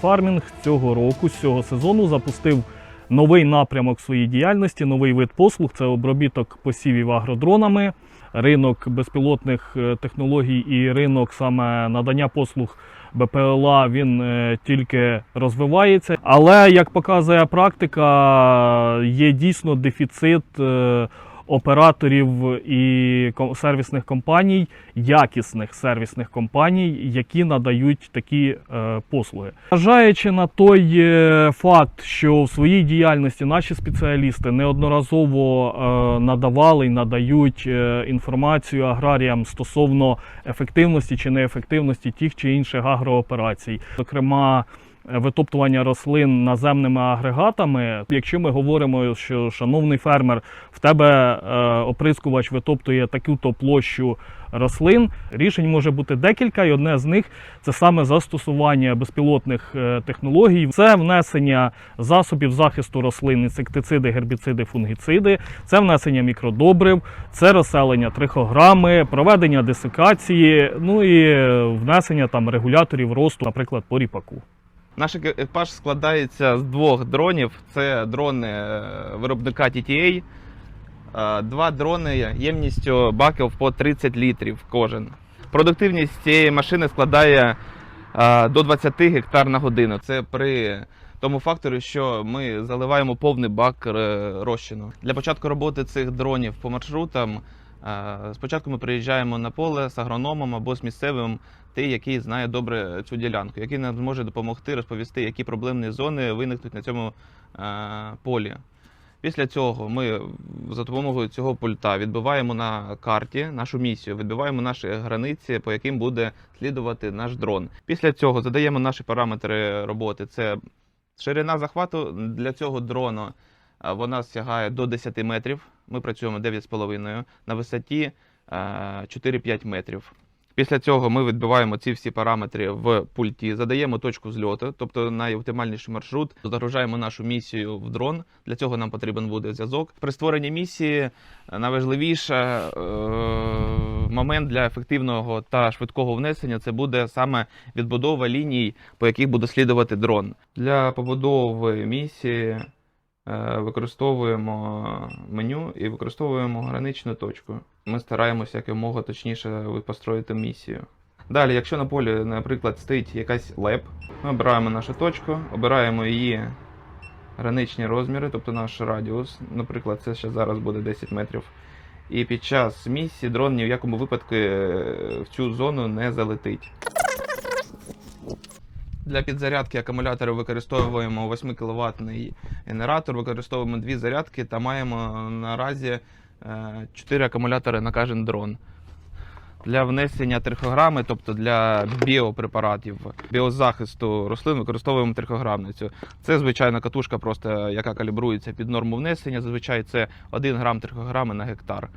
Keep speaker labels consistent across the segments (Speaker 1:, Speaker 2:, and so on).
Speaker 1: Фармінг цього року, з цього сезону запустив новий напрямок своєї діяльності, новий вид послуг це обробіток посівів агродронами, ринок безпілотних е, технологій і ринок саме надання послуг БПЛА він е, тільки розвивається. Але як показує практика, є дійсно дефіцит е, операторів і сервісних компаній, якісних сервісних компаній, які надають такі е, послуги. Зважаючи на той е, факт, що в своїй діяльності наші спеціалісти неодноразово е, надавали і надають е, інформацію аграріям стосовно ефективності чи неефективності тих чи інших агрооперацій, зокрема. Е, Витоптування рослин наземними агрегатами. Якщо ми говоримо, що шановний фермер, в тебе е, оприскувач витоптує таку-то площу рослин, рішень може бути декілька, і одне з них це саме застосування безпілотних е, технологій, це внесення засобів захисту рослин, інсектициди, гербіциди, фунгіциди, це внесення мікродобрив, це розселення трихограми, проведення десикації, ну і внесення там регуляторів росту, наприклад, по ріпаку.
Speaker 2: Наш екіпаж складається з двох дронів. Це дрони е, виробника TTA. Е, Два дрони ємністю баків по 30 літрів кожен. Продуктивність цієї машини складає е, до 20 гектар на годину. Це при тому факторі, що ми заливаємо повний бак розчину. Для початку роботи цих дронів по маршрутам спочатку ми приїжджаємо на поле з агрономом або з місцевим той, який знає добре цю ділянку, який нам зможе допомогти розповісти, які проблемні зони виникнуть на цьому полі. Після цього ми за допомогою цього пульта відбиваємо на карті нашу місію, відбиваємо наші границі, по яким буде слідувати наш дрон. Після цього задаємо наші параметри роботи. Це ширина захвату для цього дрону. Вона сягає до 10 метрів. Ми працюємо 9,5 на висоті е, 4-5 метрів. Після цього ми відбиваємо ці всі параметри в пульті, задаємо точку зльоту, тобто найоптимальніший маршрут, загружаємо нашу місію в дрон. Для цього нам потрібен буде зв'язок. При створенні місії найважливіше е, момент для ефективного та швидкого внесення це буде саме відбудова ліній, по яких буде слідувати дрон. Для побудови місії використовуємо меню і використовуємо граничну точку. Ми стараємося якомога точніше построїти місію. Далі, якщо на полі, наприклад, стоїть якась леп, ми обираємо нашу точку, обираємо її граничні розміри, тобто наш радіус. Наприклад, це ще зараз буде 10 метрів. І під час місії дрон ні в якому випадку е, в цю зону не залетить. Для підзарядки акумулятора використовуємо 8 кВт генератор, використовуємо дві зарядки та маємо наразі 4 акумулятори на кожен дрон. Для внесення трихограми, тобто для біопрепаратів, біозахисту рослин використовуємо трихограмницю. Це звичайна катушка, просто яка калібрується під норму внесення. Зазвичай це 1 грам трихограми на гектар.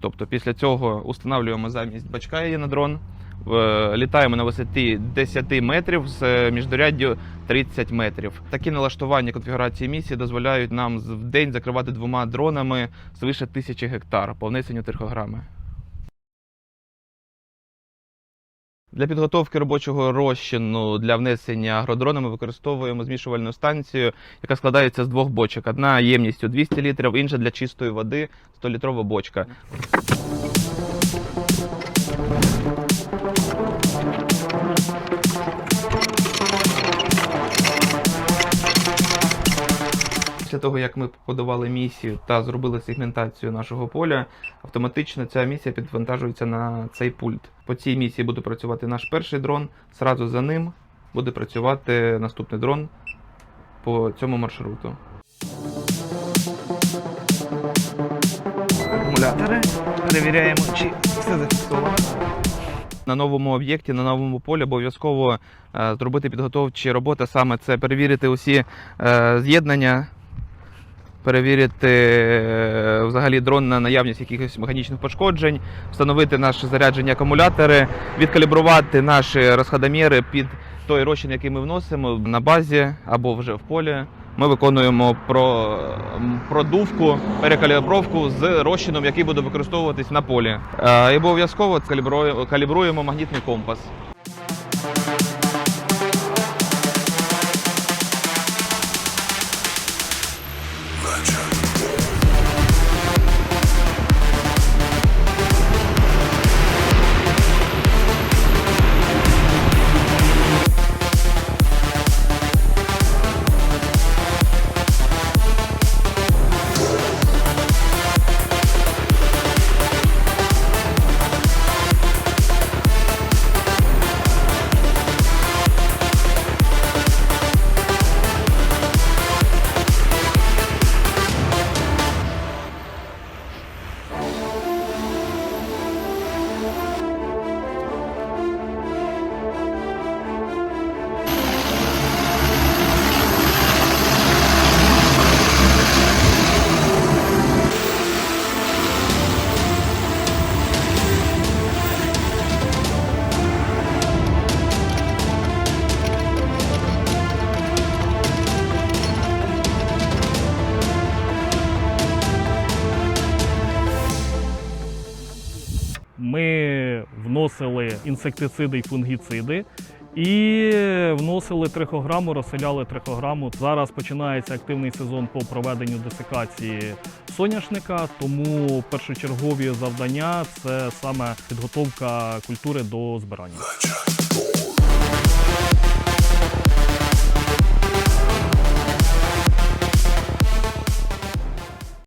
Speaker 2: Тобто після цього установлюємо замість бачка її на дрон, е, літаємо на висоті 10 метрів з міждоряддю 30 метрів. Такі налаштування конфігурації місії дозволяють нам в день закривати двома дронами свише тисячі гектар по внесенню трихограми. Для підготовки робочого розчину для внесення агродрона ми використовуємо змішувальну станцію, яка складається з двох бочок. Одна ємністю 200 літрів, інша для чистої води 100-літрова бочка. Після того, як ми подавали місію та зробили сегментацію нашого поля, автоматично ця місія підвантажується на цей пульт. По цій місії буде працювати наш перший дрон. Зразу за ним буде працювати наступний дрон по цьому маршруту. Акумулятори. Перевіряємо, чи все зафіксовано. На новому об'єкті, на новому полі обов'язково е, зробити підготовчі роботи. Саме це перевірити усі е, з'єднання, перевірити е, взагалі дрон на наявність якихось механічних пошкоджень, встановити наше зарядження акумулятори, відкалібрувати наші розходоміри під той розчин, який ми вносимо на базі або вже в полі. Ми виконуємо про, продувку, перекалібровку з розчином, який буде використовуватись на полі. Е, І обов'язково калібруємо магнітний компас.
Speaker 1: Вносили інсектициди і фунгіциди. І вносили трихограму, розселяли трихограму. Зараз починається активний сезон по проведенню десикації соняшника, тому першочергові завдання це саме підготовка культури до збирання.